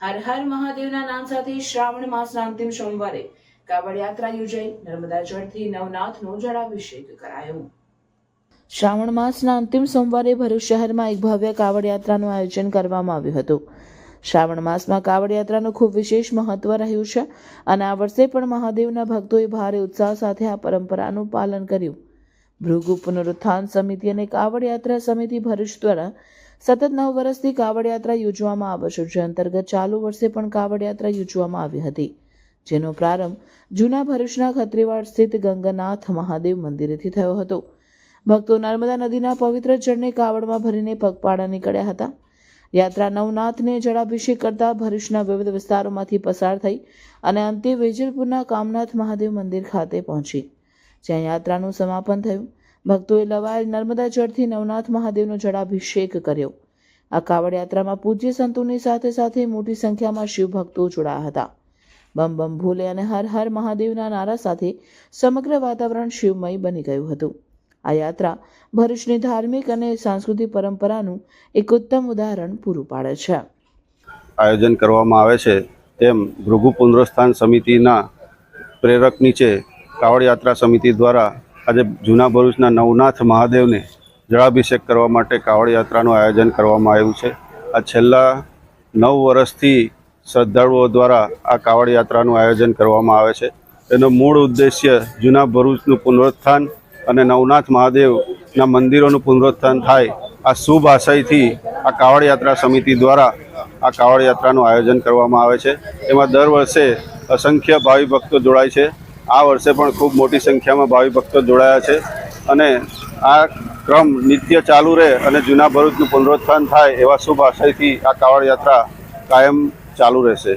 હર હર મહાદેવના નામ સાથે શ્રાવણ માસના અંતિમ સોમવારે કાવડ યાત્રા યોજાઈ. નર્મદા જળથી નવનાથનો જળાભિષેક કરાયો. શ્રાવણ માસના અંતિમ સોમવારે ભરૂચ શહેરમાં એક ભવ્ય કાવડ યાત્રાનું આયોજન કરવામાં આવ્યું હતું. શ્રાવણ માસમાં કાવડ યાત્રાનું ખૂબ વિશેષ મહત્વ રહ્યું છે અને આ વર્ષે પણ મહાદેવના ભક્તોએ ભારે ઉત્સાહ સાથે આ પરંપરાનું પાલન કર્યું. ભૃગુ પુનરુત્થાન સમિતિ અને કાવડ યાત્રા સમિતિ ભરૂચ દ્વારા સતત નવ વર્ષથી કાવડ યાત્રા યોજવામાં આવે છે, જે અંતર્ગત ચાલુ વર્ષે પણ કાવડ યાત્રા યોજવામાં આવી હતી, જેનો પ્રારંભ જૂના ભરૂચના ખત્રીવાડ સ્થિત ગંગાનાથ મહાદેવ મંદિરેથી થયો હતો. ભક્તો નર્મદા નદીના પવિત્ર જળને કાવડમાં ભરીને પગપાળા નીકળ્યા હતા. યાત્રા નવનાથને જળાભિષેક કરતા ભરૂચના વિવિધ વિસ્તારોમાંથી પસાર થઈ અને અંતે વેજલપુરના કામનાથ મહાદેવ મંદિર ખાતે પહોંચી. જ્યાં યાત્રાનું સમાપન થયું. ભક્તોએ લવાયેલ નર્મદા જળથી નવનાથ મહાદેવનો જળાભિષેક કર્યો. આ કાવડ યાત્રામાં પૂજ્ય સંતોની સાથે સાથે મોટી સંખ્યામાં શિવ ભક્તો જોડાયા હતા. બમ બમ ભોલે અને હર હર મહાદેવના નારા સાથે સમગ્ર વાતાવરણ શિવમય બની ગયું હતું. આ યાત્રા ભરૂચની ધાર્મિક અને સાંસ્કૃતિક પરંપરાનું એક ઉત્તમ ઉદાહરણ પૂરું પાડે છે. આયોજન કરવામાં આવે છે તેમ ભૃગુ પુનરોસ્થાન સમિતિના પ્રેરક નીચે કાવડ યાત્રા સમિતિ દ્વારા આજે જૂના ભરૂચના નવનાથ મહાદેવને જળાભિષેક કરવા માટે કાવડ યાત્રાનું આયોજન કરવામાં આવ્યું છે. આ છેલ્લા નવ વર્ષથી શ્રદ્ધાળુઓ દ્વારા આ કાવડ યાત્રાનું આયોજન કરવામાં આવે છે. એનો મૂળ ઉદ્દેશ્ય જૂના ભરૂચનું પુનરુત્થાન અને નવનાથ મહાદેવના મંદિરોનું પુનરુત્થાન થાય આ શુભ આશયથી આ કાવડ યાત્રા સમિતિ દ્વારા આ કાવડ યાત્રાનું આયોજન કરવામાં આવે છે. એમાં દર વર્ષે અસંખ્ય ભાવિ ભક્તો જોડાય છે. આ વર્ષે પણ ખૂબ મોટી સંખ્યામાં ભાવિ ભક્તો જોડાયા છે અને આ ક્રમ નિત્ય ચાલુ રહે અને જૂના ભરૂચનું પુનરુત્થાન થાય એવા શુભ આશયથી આ કાવડ યાત્રા કાયમ ચાલુ રહેશે.